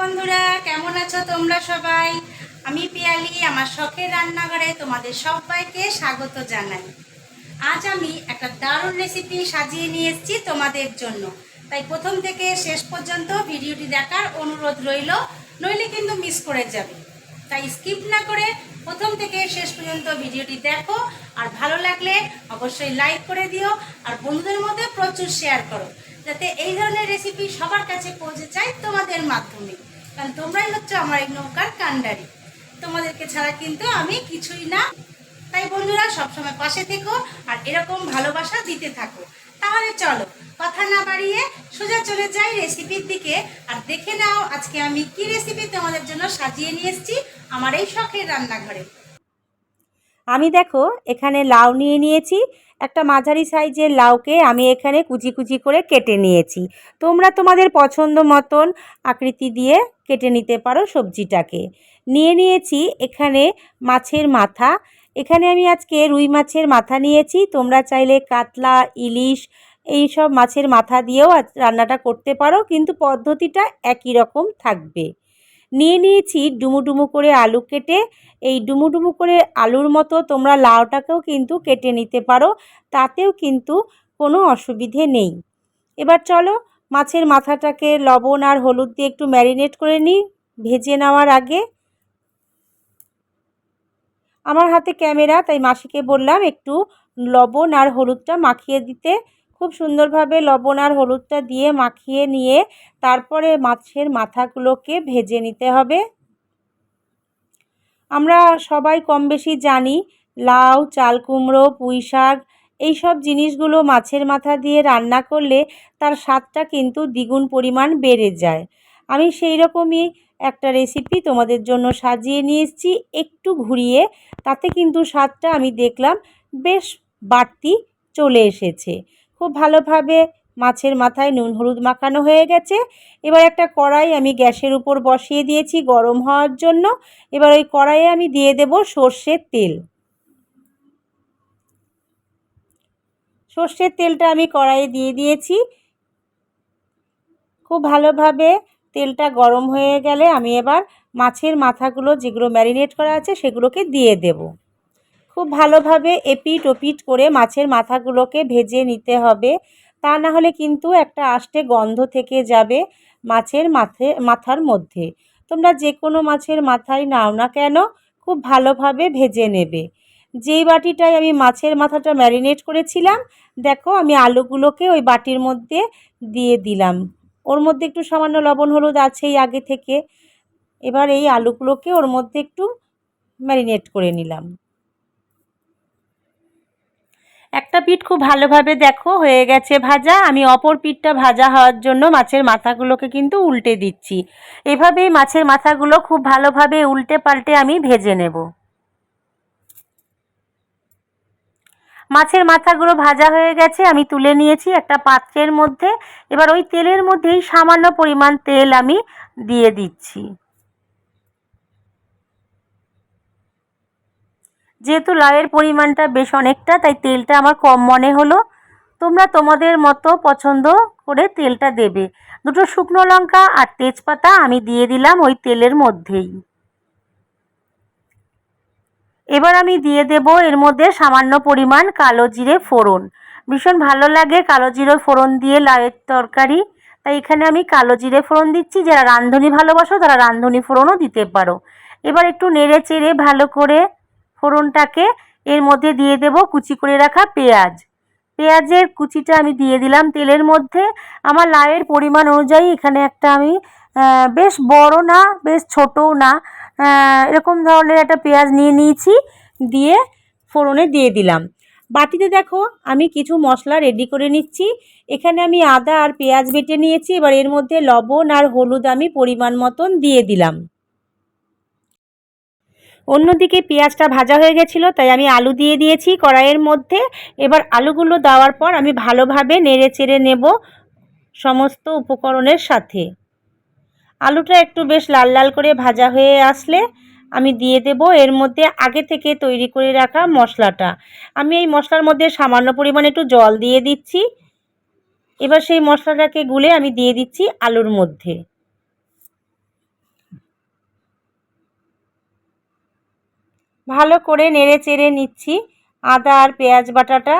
বন্ধুরা, কেমন আছো তোমরা সবাই? আমি পিয়ালি, আমার শখের রান্নাঘরে তোমাদের সবাইকে স্বাগত জানাই। আজ আমি একটা দারুণ রেসিপি সাজিয়ে নিয়ে এসেছি তোমাদের জন্য। তাই প্রথম থেকে শেষ পর্যন্ত ভিডিওটি দেখার অনুরোধ রইল, নইলে কিন্তু মিস করে যাবে। তাই স্কিপ না করে প্রথম থেকে শেষ পর্যন্ত ভিডিওটি দেখো, আর ভালো লাগলে অবশ্যই লাইক করে দিও, আর বন্ধুদের মধ্যে প্রচুর শেয়ার করো, যাতে এই ধরনের রেসিপি সবার কাছে পৌঁছে যায় তোমাদের মাধ্যমে। কারণ তোমরাই হচ্ছে আমার এই নৌকার কান্ডারি তোমাদেরকে ছাড়া কিন্তু আমি কিছুই না। তাই বন্ধুরা, সবসময় পাশে থেকো আর এরকম ভালোবাসা দিতে থাকো। তাহলে চলো, কথা না বাড়িয়ে সোজা চলে যাই রেসিপির দিকে। আর দেখে নাও আজকে আমি কি রেসিপি তোমাদের জন্য সাজিয়ে নিয়ে এসেছি আমার এই শখের রান্নাঘরে। আমি দেখো, এখানে লাউ নিয়ে নিয়েছি একটা মাঝারি সাইজের লাউকে আমি এখানে কুচি কুচি করে কেটে নিয়েছি। তোমরা তোমাদের পছন্দ মতন আকৃতি দিয়ে কেটে নিতে পারো সবজিটাকে। নিয়ে নিয়েছি এখানে মাছের মাথা। এখানে আমি আজকে রুই মাছের মাথা নিয়েছি। তোমরা চাইলে কাতলা, ইলিশ এই সব মাছের মাথা দিয়েও রান্নাটা করতে পারো, কিন্তু পদ্ধতিটা একই রকম থাকবে। নিয়ে নিয়েছি ডুমু ডুমু করে আলু কেটে। এই ডুমু ডুমু করে আলুর মতো তোমরা লাউটাকেও কিন্তু কেটে নিতে পারো, তাতেও কিন্তু কোনো অসুবিধে নেই। এবার চলো মাছের মাথাটাকে লবণ আর হলুদ দিয়ে একটু ম্যারিনেট করে নিই ভেজে নেওয়ার আগে। আমার হাতে ক্যামেরা, তাই মাসিকে বললাম একটু লবণ আর হলুদটা মাখিয়ে দিতে। খুব সুন্দরভাবে লবণ আর হলুদটা দিয়ে মাখিয়ে নিয়ে তারপরে মাছের মাথাগুলোকে ভেজে নিতে হবে। আমরা সবাই কম বেশি জানি লাউ, চাল কুমড়ো, পুঁই শাক এইসব জিনিসগুলো মাছের মাথা দিয়ে রান্না করলে তার স্বাদটা কিন্তু দ্বিগুণ পরিমাণ বেড়ে যায়। আমি সেই রকমই একটা রেসিপি তোমাদের জন্য সাজিয়ে নিয়ে এসেছি একটু ঘুরিয়ে, তাতে কিন্তু স্বাদটা আমি দেখলাম বেশ বাড়তি চলে এসেছে। খুব ভালোভাবে মাছের মাথায় নুন হলুদ মাখানো হয়ে গেছে। এবার একটা কড়াই আমি গ্যাসের উপর বসিয়ে দিয়েছি গরম হওয়ার জন্য। এবার ওই কড়াইয়ে আমি দিয়ে দেব সর্ষের তেল। সর্ষের তেলটা আমি কড়াইয়ে দিয়ে দিয়েছি। খুব ভালোভাবে তেলটা গরম হয়ে গেলে আমি এবার মাছের মাথাগুলো যেগুলো ম্যারিনেট করা আছে সেগুলোকে দিয়ে দেব। খুব ভালোভাবে এপিট ওপিট করে মাছের মাথাগুলোকে ভেজে নিতে হবে। তা না হলে কিন্তু একটা আষ্টে গন্ধ থেকে যাবে মাছের মাথে, মাথার মধ্যে। তোমরা যে কোনো মাছের মাথায় নাও না কেন, খুব ভালোভাবে ভেজে নেবে। যেই বাটিটায় আমি মাছের মাথাটা ম্যারিনেট করেছিলাম, দেখো আমি আলুগুলোকে ওই বাটির মধ্যে দিয়ে দিলাম। ওর মধ্যে একটু সামান্য লবণ, হলুদ আছেই আগে থেকে। এবার এই আলুগুলোকে ওর মধ্যে একটু ম্যারিনেট করে নিলাম। একটা পিঠ খুব ভালোভাবে দেখো, হয়ে গেছে ভাজা। আমি অপর পিঠটা ভাজা হওয়ার জন্য মাছের মাথাগুলোকে কিন্তু উল্টে দিচ্ছি। এভাবেই মাছের মাথাগুলো খুব ভালোভাবে উল্টে পাল্টে আমি ভেজে নেব। মাছের মাথাগুলো ভাজা হয়ে গেছে, আমি তুলে নিয়েছি একটা পাত্রের মধ্যে। এবার ওই তেলের মধ্যেই সামান্য পরিমাণ তেল আমি দিয়ে দিচ্ছি। যেহেতু লাউয়ের পরিমাণটা বেশ অনেকটা, তাই তেলটা আমার কম মনে হলো। তোমরা তোমাদের মতো পছন্দ করে তেলটা দেবে। দুটো শুকনো লঙ্কা আর তেজপাতা আমি দিয়ে দিলাম ওই তেলের মধ্যেই। এবার আমি দিয়ে দেব এর মধ্যে সামান্য পরিমাণ কালো জিরে ফোড়ন। ভীষণ ভালো লাগে কালো জিরে ফোড়ন দিয়ে লাউয়ের তরকারি। তাই এখানে আমি কালো জিরে ফোড়ন দিচ্ছি। যারা রাঁধুনি ভালোবাসো, তারা রাঁধুনি ফোড়নও দিতে পারো। এবার একটু নেড়ে চেড়ে ভালো করে ফোড়নটাকে এর মধ্যে দিয়ে দেব কুচি করে রাখা পেঁয়াজ। পেঁয়াজের কুচিটা আমি দিয়ে দিলাম তেলের মধ্যে। আমার লাউয়ের পরিমাণ অনুযায়ী এখানে একটা আমি বেশ বড় না, বেশ ছোটও না এরকম ধরনের একটা পেঁয়াজ নিয়ে নিয়েছি, দিয়ে ফোড়নে দিয়ে দিলাম। বাটিতে দেখো আমি কিছু মশলা রেডি করে নিচ্ছি। এখানে আমি আদা আর পেঁয়াজ বেটে নিয়েছি। এবার এর মধ্যে লবণ আর হলুদ আমি পরিমাণ মতন দিয়ে দিলাম। অন্যদিকে পেঁয়াজটা ভাজা হয়ে গেছিল, তাই আমি আলু দিয়ে দিয়েছি কড়াইয়ের মধ্যে। এবার আলুগুলো দেওয়ার পর আমি ভালোভাবে নেড়ে চেড়ে নেব সমস্ত উপকরণের সাথে। আলুটা একটু বেশ লাল লাল করে ভাজা হয়ে আসলে আমি দিয়ে দেব এর মধ্যে আগে থেকে তৈরি করে রাখা মশলাটা। আমি এই মশলার মধ্যে সামান্য পরিমাণে একটু জল দিয়ে দিচ্ছি। এবার সেই মশলাটাকে গুলে আমি দিয়ে দিচ্ছি আলুর মধ্যে। ভালো করে নেড়ে চেড়ে নিচ্ছি। আদা আর পেঁয়াজ বাটাটা।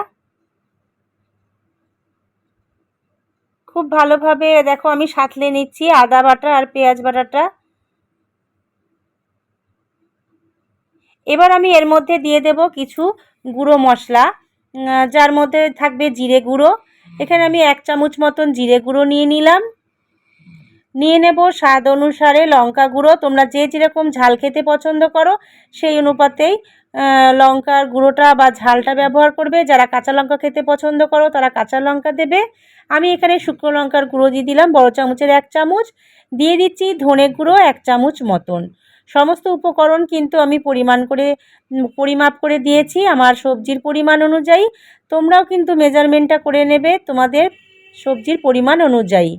খুব ভালোভাবে দেখো আমি সাঁতলে নিচ্ছি আদা বাটা আর পেঁয়াজ বাটাটা। এবার আমি এর মধ্যে দিয়ে দেব কিছু গুঁড়ো মশলা। যার মধ্যে থাকবে জিরে গুঁড়ো। এখানে আমি এক চামচ মতন জিরে গুঁড়ো নিয়ে নিলাম। নিয়ে নেব। স্বাদ অনুসারে লঙ্কা গুঁড়ো। তোমরা যে যেরকম ঝাল খেতে পছন্দ করো, সেই অনুপাতেই লঙ্কার গুঁড়োটা বা ঝালটা ব্যবহার করবে। যারা কাঁচা লঙ্কা খেতে পছন্দ করো, তারা কাঁচা লঙ্কা দেবে। আমি এখানে শুকনো লঙ্কার গুঁড়ো দিয়ে দিলাম, বড় চামচের এক চামচ। দিয়ে দিচ্ছি ধনে গুঁড়ো এক চামচ মতন। সমস্ত উপকরণ কিন্তু আমি পরিমাণ করে, পরিমাপ করে দিয়েছি আমার সবজির পরিমাণ অনুযায়ী। তোমরাও কিন্তু মেজারমেন্টটা করে নেবে তোমাদের সবজির পরিমাণ অনুযায়ী।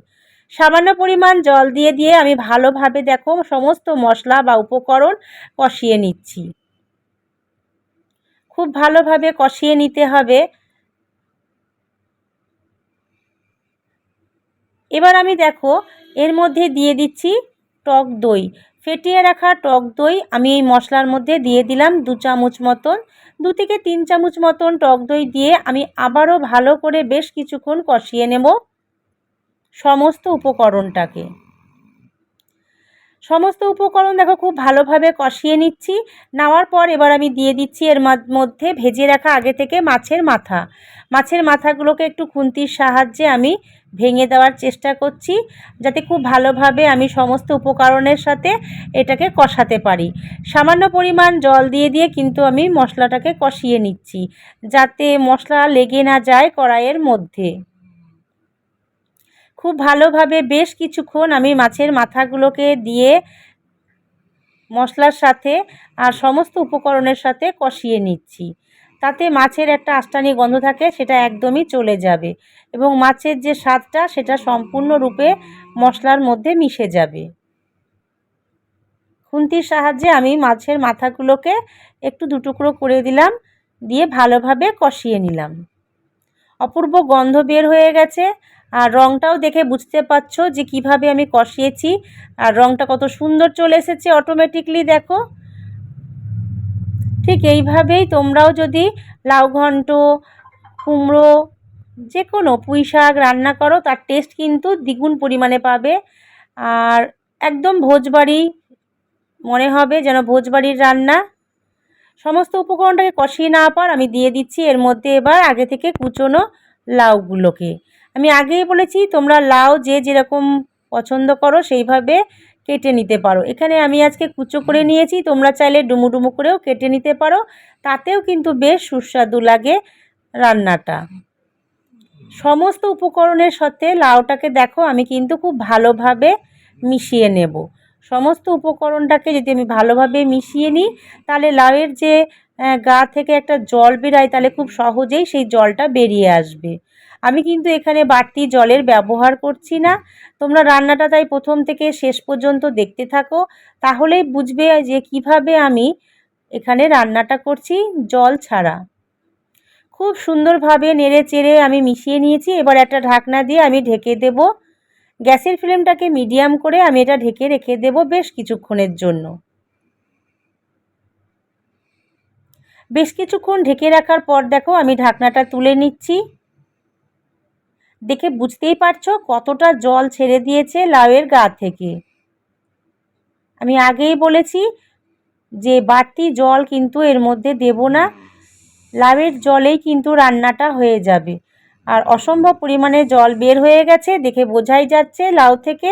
সামান্য পরিমাণ জল দিয়ে দিয়ে আমি ভালোভাবে দেখো সমস্ত মশলা বা উপকরণ কষিয়ে নিচ্ছি। খুব ভালোভাবে কষিয়ে নিতে হবে। এবার আমি দেখো এর মধ্যে দিয়ে দিচ্ছি টক দই। ফেটিয়ে রাখা টক দই আমি এই মশলার মধ্যে দিয়ে দিলাম দু চামচ মতন। দু থেকে তিন চামচ মতন টক দই দিয়ে আমি আবারও ভালো করে বেশ কিছুক্ষণ কষিয়ে নেব। সমস্ত উপকরণটাকে। সমস্ত উপকরণ দেখো খুব ভালোভাবে কষিয়ে নিচ্ছি। নেওয়ার পর এবার আমি দিয়ে দিচ্ছি এর মধ্যে ভেজে রাখা আগে থেকে মাছের মাথা। মাছের মাথাগুলোকে একটু খুন্তির সাহায্যে আমি ভেঙে দেওয়ার চেষ্টা করছি যাতে খুব ভালোভাবে আমি সমস্ত উপকরণের সাথে এটাকে কষাতে পারি। সামান্য পরিমাণ জল দিয়ে দিয়ে কিন্তু আমি মশলাটাকে কষিয়ে নিচ্ছি যাতে মশলা লেগে না যায় কড়াইয়ের মধ্যে। খুব ভালোভাবে বেশ কিছুক্ষণ আমি মাছের মাথাগুলোকে দিয়ে মশলার সাথে আর সমস্ত উপকরণের সাথে কষিয়ে নিচ্ছি। তাতে মাছের একটা আষ্টানি গন্ধ থাকে, সেটা একদমই চলে যাবে এবং মাছের যে স্বাদটা, সেটা সম্পূর্ণরূপে মশলার মধ্যে মিশে যাবে। খুন্তির সাহায্যে আমি মাছের মাথাগুলোকে একটু দুটুকরো করে দিলাম, দিয়ে ভালোভাবে কষিয়ে নিলাম। অপূর্ব গন্ধ বের হয়ে গেছে আর রঙটাও দেখে বুঝতে পারছ যে কীভাবে আমি কষিয়েছি। আর রঙটা কত সুন্দর চলে এসেছে অটোমেটিকলি দেখো। ঠিক এইভাবেই তোমরাও যদি লাউ ঘন্ট, কুমড়ো যে কোনো পুঁই শাক রান্না করো, তার টেস্ট কিন্তু দ্বিগুণ পরিমাণে পাবে। আর একদম ভোজবাড়ি মনে হবে যেন ভোজবাড়ির রান্না। সমস্ত উপকরণটাকে কষিয়ে না পার আমি দিয়ে দিচ্ছি, এর মধ্যে এবার আগে থেকে কুচোনো লাউগুলোকে। আমি আগেই বলেছি, তোমরা লাউ যে যেরকম পছন্দ করো সেইভাবে কেটে নিতে পারো। এখানে আমি আজকে কুচো করে নিয়েছি, তোমরা চাইলে ডুমু ডুমু করেও কেটে নিতে পারো। তাতেও কিন্তু বেশ সুস্বাদু লাগে রান্নাটা। সমস্ত উপকরণের সাথে লাউটাকে দেখো, আমি কিন্তু খুব ভালোভাবে মিশিয়ে নেব। সমস্ত উপকরণটাকে যদি আমি ভালোভাবে মিশিয়ে নিই, তাহলে লাউয়ের যে গা থেকে একটা জল বেরায়, তাহলে খুব সহজেই সেই জলটা বেরিয়ে আসবে। আমি কিন্তু এখানে বাড়তি জলের ব্যবহার করছি না। তোমরা রান্নাটা তাই প্রথম থেকে শেষ পর্যন্ত দেখতে থাকো। তাহলেই বুঝবে যে কীভাবে আমি এখানে রান্নাটা করছি জল ছাড়া। খুব সুন্দরভাবে নেড়ে চেড়ে আমি মিশিয়ে নিয়েছি। এবার একটা ঢাকনা দিয়ে আমি ঢেকে দেব। গ্যাসের ফ্লেমটাকে মিডিয়াম করে আমি এটা ঢেকে রেখে দেব বেশ কিছুক্ষণের জন্য। বেশ কিছুক্ষণ ঢেকে রাখার পর দেখো আমি ঢাকনাটা তুলে নিচ্ছি। দেখে বুঝতেই পারছ কতটা জল ছেড়ে দিয়েছে লাউয়ের গা থেকে। আমি আগেই বলেছি যে বাড়তি জল কিন্তু এর মধ্যে দেব না, লাউয়ের জলেই কিন্তু রান্নাটা হয়ে যাবে। আর অসম্ভব পরিমাণে জল বের হয়ে গেছে দেখে বোঝাই যাচ্ছে লাউ থেকে।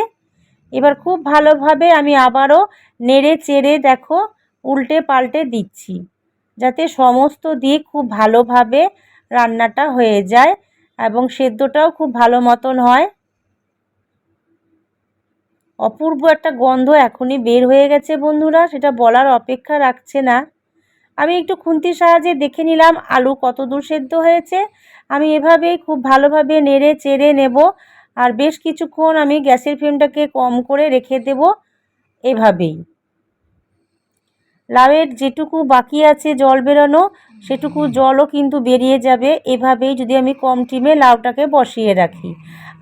এবার খুব ভালোভাবে আমি আবারও নেড়ে চেড়ে দেখো উল্টে পাল্টে দিচ্ছি, যাতে সমস্ত দিক খুব ভালোভাবে রান্নাটা হয়ে যায়। এবং সেদ্ধটাও খুব ভালো মতন হয়। অপূর্ব একটা গন্ধ এখনই বের হয়ে গেছে বন্ধুরা, সেটা বলার অপেক্ষা রাখছে না। আমি একটু খুন্তির সাহায্যে দেখে নিলাম আলু কত দূর সেদ্ধ হয়েছে। আমি এভাবেই খুব ভালোভাবে নেড়ে চেড়ে নেব আর বেশ কিছুক্ষণ আমি গ্যাসের ফ্লেমটাকে কম করে রেখে দেব এভাবেই। লাউয়ের যেটুকু বাকি আছে জল বেরোনো, সেটুকু জলও কিন্তু বেরিয়ে যাবে। এভাবেই যদি আমি কম টিমে লাউটাকে বসিয়ে রাখি।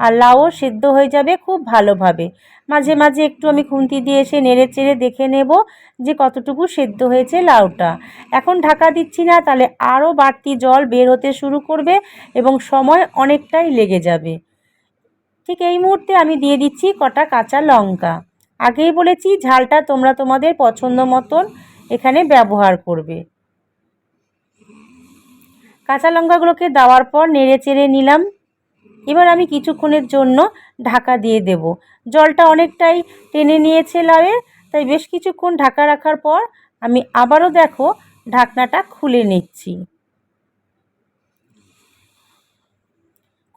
আর লাউও সেদ্ধ হয়ে যাবে খুব ভালোভাবে। মাঝে মাঝে একটু আমি খুন্তি দিয়ে এসে নেড়ে চেড়ে দেখে নেব যে কতটুকু সেদ্ধ হয়েছে লাউটা। এখন ঢাকা দিচ্ছি না, তাহলে আরও বাড়তি জল বের হতে শুরু করবে এবং সময় অনেকটাই লেগে যাবে। ঠিক এই মুহূর্তে আমি দিয়ে দিচ্ছি কটা কাঁচা লঙ্কা। আগেই বলেছি, ঝালটা তোমরা তোমাদের পছন্দ মতন এখানে ব্যবহার করবে। কাঁচা লঙ্কাগুলোকে দেওয়ার পর নেড়ে চেড়ে নিলাম। এবার আমি কিছুক্ষণের জন্য ঢাকা দিয়ে দেব। জলটা অনেকটাই টেনে নিয়েছে লাউয়ের, তাই বেশ কিছুক্ষণ ঢাকা রাখার পর আমি আবারও দেখো ঢাকনাটা খুলে নিচ্ছি।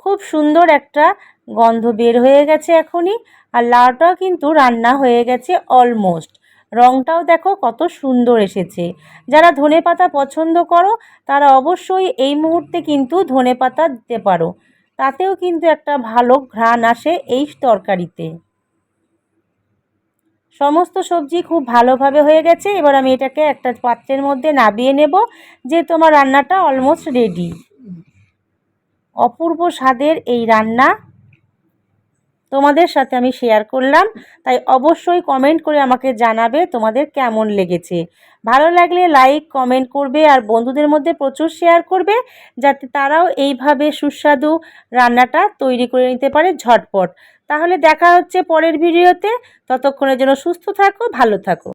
খুব সুন্দর একটা গন্ধ বের হয়ে গেছে এখনই, আর লাউটাও কিন্তু রান্না হয়ে গেছে অলমোস্ট। রঙটাও দেখো কত সুন্দর এসেছে। যারা ধনে পাতা পছন্দ করো, তারা অবশ্যই এই মুহূর্তে কিন্তু ধনে পাতা দিতে পারো। তাতেও কিন্তু একটা ভালো ঘ্রাণ আসে এই তরকারিতে। সমস্ত সবজি খুব ভালোভাবে হয়ে গেছে। এবার আমি এটাকে একটা পাত্রের মধ্যে নাবিয়ে নেব যে তোমার রান্নাটা অলমোস্ট রেডি অপূর্ব স্বাদের এই রান্না। তোমাদের সাথে আমি শেয়ার করলাম। তাই অবশ্যই কমেন্ট করে আমাকে জানাবে তোমাদের কেমন লেগেছে। ভালো লাগলে লাইক কমেন্ট করবে আর বন্ধুদের মধ্যে প্রচুর শেয়ার করবে, যাতে তারাও এইভাবে সুস্বাদু রান্নাটা তৈরি করে নিতে পারে ঝটপট। তাহলে দেখা হচ্ছে পরের ভিডিওতে ততক্ষণের জন্য সুস্থ থাকো, ভালো থাকো।